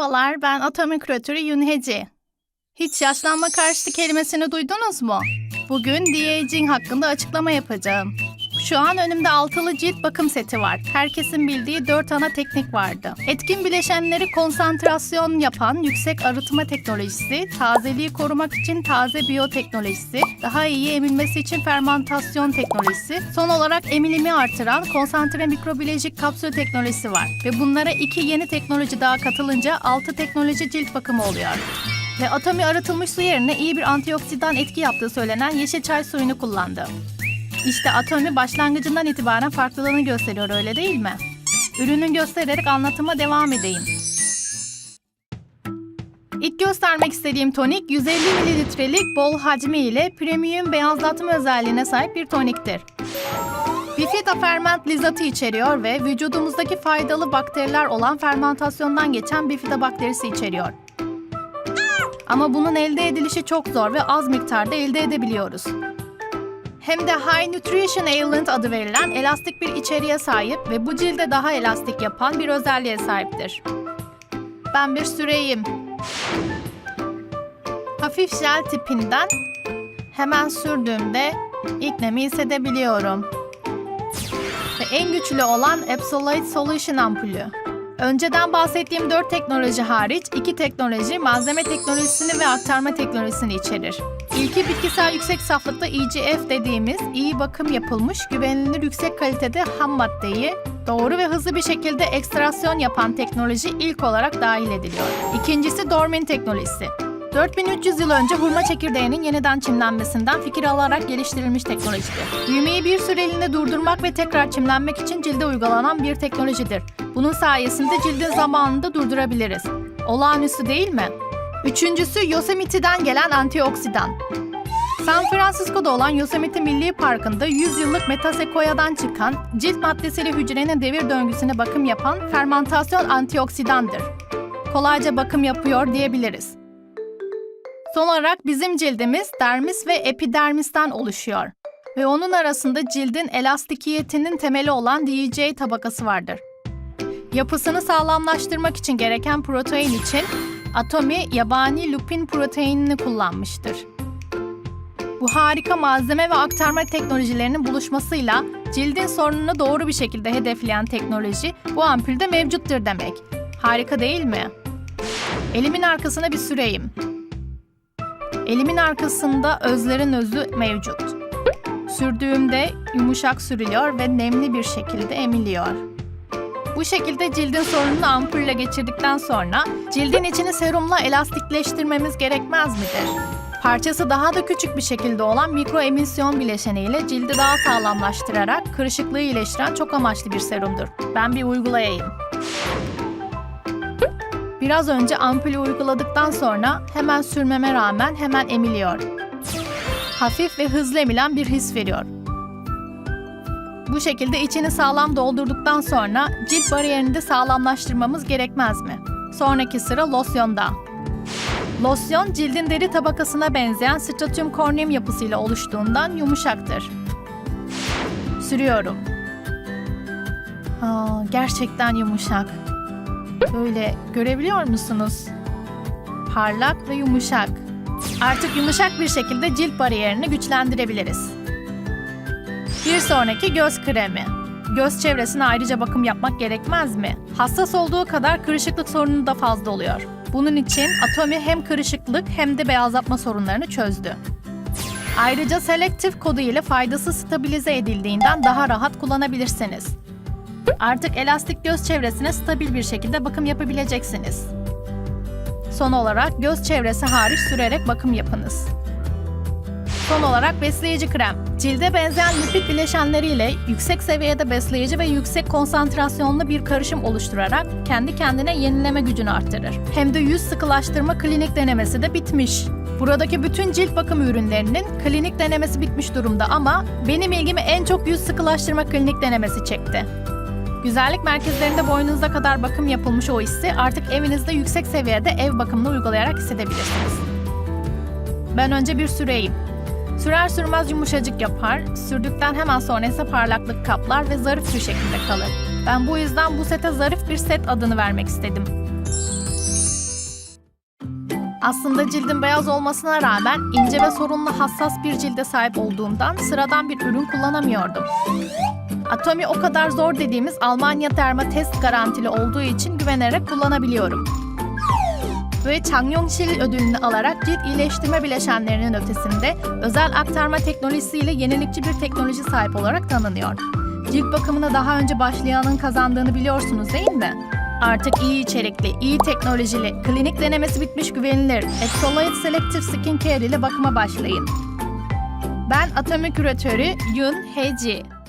Merhabalar, ben Atomi Küratörü Yunheci. Hiç yaşlanma karşıtı kelimesini duydunuz mu? Bugün de-aging hakkında açıklama yapacağım. Şu an önümde altılı cilt bakım seti var. Herkesin bildiği dört ana teknik vardı. Etkin bileşenleri konsantrasyon yapan yüksek arıtma teknolojisi, tazeliği korumak için taze biyoteknolojisi, daha iyi emilmesi için fermantasyon teknolojisi, son olarak emilimi artıran konsantre mikrobiyolojik kapsül teknolojisi var. Ve bunlara iki yeni teknoloji daha katılınca altı teknoloji cilt bakımı oluyor. Ve Atomi arıtılmış su yerine iyi bir antioksidan etki yaptığı söylenen yeşil çay suyunu kullandı. İşte Atomi başlangıcından itibaren farklılığını gösteriyor öyle değil mi? Ürünün göstererek anlatıma devam edeyim. İlk göstermek istediğim tonik 150 mililitrelik bol hacmi ile premium beyazlatma özelliğine sahip bir toniktir. Bifida ferment lizatı içeriyor ve vücudumuzdaki faydalı bakteriler olan fermentasyondan geçen bifida bakterisi içeriyor. Ama bunun elde edilişi çok zor ve az miktarda elde edebiliyoruz. Hem de High Nutrition Element adı verilen elastik bir içeriğe sahip ve bu cilde daha elastik yapan bir özelliğe sahiptir. Ben bir süreyim. Hafif jel tipinden hemen sürdüğümde ilk nemi hissedebiliyorum. Ve en güçlü olan Absolute Solution ampulü. Önceden bahsettiğim dört teknoloji hariç iki teknoloji malzeme teknolojisini ve aktarma teknolojisini içerir. İlki bitkisel yüksek saflıkta EGF dediğimiz iyi bakım yapılmış güvenilir yüksek kalitede ham maddeyi doğru ve hızlı bir şekilde ekstrasyon yapan teknoloji ilk olarak dahil ediliyor. İkincisi Dormin teknolojisi. 4300 yıl önce hurma çekirdeğinin yeniden çimlenmesinden fikir alarak geliştirilmiş teknolojidir. Büyümeyi bir süreliğine durdurmak ve tekrar çimlenmek için cilde uygulanan bir teknolojidir. Bunun sayesinde cildin zamanında durdurabiliriz. Olağanüstü değil mi? Üçüncüsü Yosemite'den gelen antioksidan. San Francisco'da olan Yosemite Milli Parkı'nda 100 yıllık metasekoyadan çıkan cilt maddesiyle hücrenin devir döngüsüne bakım yapan fermantasyon antioksidandır. Kolayca bakım yapıyor diyebiliriz. Son olarak bizim cildimiz dermis ve epidermisten oluşuyor. Ve onun arasında cildin elastikiyetinin temeli olan DJ tabakası vardır. Yapısını sağlamlaştırmak için gereken protein için Atomi yabani lupin proteinini kullanmıştır. Bu harika malzeme ve aktarma teknolojilerinin buluşmasıyla cildin sorununu doğru bir şekilde hedefleyen teknoloji bu ampulde mevcuttur demek. Harika değil mi? Elimin arkasına bir süreyim. Elimin arkasında özlerin özü mevcut. Sürdüğümde yumuşak sürülüyor ve nemli bir şekilde emiliyor. Bu şekilde cildin sorununu ampulle geçirdikten sonra cildin içini serumla elastikleştirmemiz gerekmez midir? Parçası daha da küçük bir şekilde olan mikro emisyon bileşeniyle cildi daha sağlamlaştırarak kırışıklığı iyileştiren çok amaçlı bir serumdur. Ben bir uygulayayım. Biraz önce ampulü uyguladıktan sonra hemen sürmeme rağmen hemen emiliyor. Hafif ve hızlı emilen bir his veriyor. Bu şekilde içini sağlam doldurduktan sonra cilt bariyerini de sağlamlaştırmamız gerekmez mi? Sonraki sıra losyonda. Losyon cildin deri tabakasına benzeyen stratum corneum yapısıyla oluştuğundan yumuşaktır. Sürüyorum. Aa, gerçekten yumuşak. Böyle görebiliyor musunuz? Parlak ve yumuşak. Artık yumuşak bir şekilde cilt bariyerini güçlendirebiliriz. Bir sonraki göz kremi. Göz çevresine ayrıca bakım yapmak gerekmez mi? Hassas olduğu kadar kırışıklık sorunu da fazla oluyor. Bunun için Atomi hem kırışıklık hem de beyazlatma sorunlarını çözdü. Ayrıca Selective kodu ile faydası stabilize edildiğinden daha rahat kullanabilirsiniz. Artık elastik göz çevresine stabil bir şekilde bakım yapabileceksiniz. Son olarak göz çevresi hariç sürerek bakım yapınız. Son olarak besleyici krem. Cilde benzeyen lipid bileşenleriyle yüksek seviyede besleyici ve yüksek konsantrasyonlu bir karışım oluşturarak kendi kendine yenileme gücünü arttırır. Hem de yüz sıkılaştırma klinik denemesi de bitmiş. Buradaki bütün cilt bakım ürünlerinin klinik denemesi bitmiş durumda ama benim ilgimi en çok yüz sıkılaştırma klinik denemesi çekti. Güzellik merkezlerinde boynunuza kadar bakım yapılmış o hissi artık evinizde yüksek seviyede ev bakımını uygulayarak hissedebilirsiniz. Ben önce bir süreyim. Sürer sürmez yumuşacık yapar, sürdükten hemen sonra ise parlaklık kaplar ve zarif bir şekilde kalır. Ben bu yüzden bu sete zarif bir set adını vermek istedim. Aslında cildim beyaz olmasına rağmen ince ve sorunlu hassas bir cilde sahip olduğumdan sıradan bir ürün kullanamıyordum. Atomi o kadar zor dediğimiz Almanya Derma test garantili olduğu için güvenerek kullanabiliyorum. Ve Changyongsil ödülünü alarak cilt iyileştirme bileşenlerinin ötesinde özel aktarma teknolojisiyle yenilikçi bir teknoloji sahip olarak tanınıyor. Cilt bakımına daha önce başlayanın kazandığını biliyorsunuz değil mi? Artık iyi içerikli, iyi teknolojili, klinik denemesi bitmiş güvenilir Exfoliate Selective Skincare ile bakıma başlayın. Ben Atomi küratörü Yun Heji.